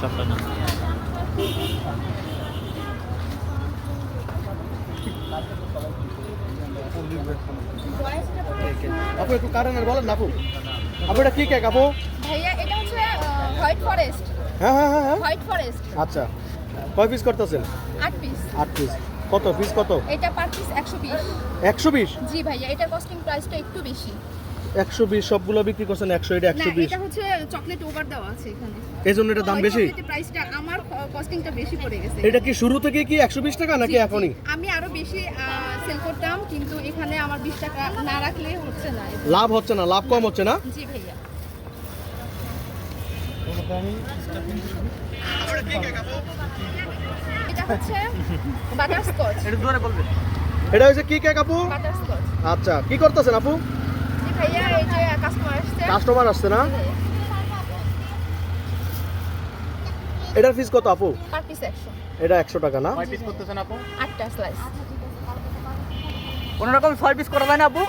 সবটা না। আপু একটু কারেন্টের বলেন না আপু। আপু এটা কি কেক আপু? ভাইয়া এটা হচ্ছে হোয়াইট ফরেস্ট হ্যাঁ হ্যাঁ হ্যাঁ হ্যাঁ। হোয়াইট ফরেস্ট আচ্ছা। কয় পিস করতেছেন? আট পিস আট পিস কত? পিস কত? এটা পার পিস একশো বিশ। একশো বিশ? জি ভাইয়া এটার কস্টিং প্রাইসটা একটু বেশি। একশো বিশ সবগুলো বিক্রি করছেন একশো এটা না একশো বিশ। এটা হচ্ছে চকলেট ওভার দেওয়া আছে এখানে। এই জন্য এটা দাম বেশি? প্রাইসটা আমার কস্টিংটা বেশি পড়ে গেছে। এটা কি শুরু থেকে কি একশো বিশ টাকা নাকি। এখনই? আমি আরও বেশি সেল করতাম কিন্তু এখানে আমার বিশ টাকা না রাখলে হচ্ছে না। লাভ হচ্ছে না লাভ কম হচ্ছে না? জি ভাইয়া। এটা হচ্ছে বাটারস্কচ এটা হচ্ছে কি কেক আপু? আচ্ছা কি করতেছেন আপু? কাস্টমার আসছে। না? এটার ফিস কত আপু? এটা একশো টাকা না? পিস করতেছেন আপু? আটটা স্লাইস কোনো রকম ছয় পিস করা যায় না আপু?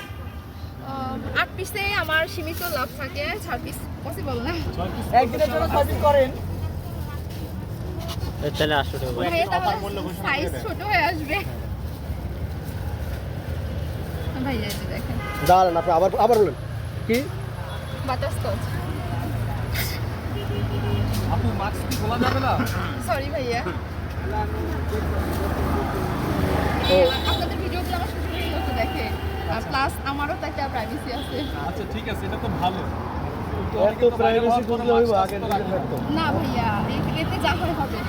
আট পিসে আমার সীমিত লাভ থাকে ছয় পিস পসিবল না। একদিনের জন্য পিস করেন। তাহলে সাইজ ছোট হয়ে আসবে। ভাইয়া দেখেন। দাঁড়ান আপনি আবার আবার বলেন। কি? বাটারস্কচ আপু মাস্ক কি খোলা যাবে না? সরি ভাইয়া। আপনাদের ভিডিওগুলো আমার শ্বশুরের লোক দেখে। আর প্লাস আমারও তো একটা প্রাইভেসি আছে। আচ্ছা ঠিক আছে এটা তো ভালো। এত প্রাইভেসি করলে হইব আগে না। ভাইয়া এ- এতে যা হয় হবে।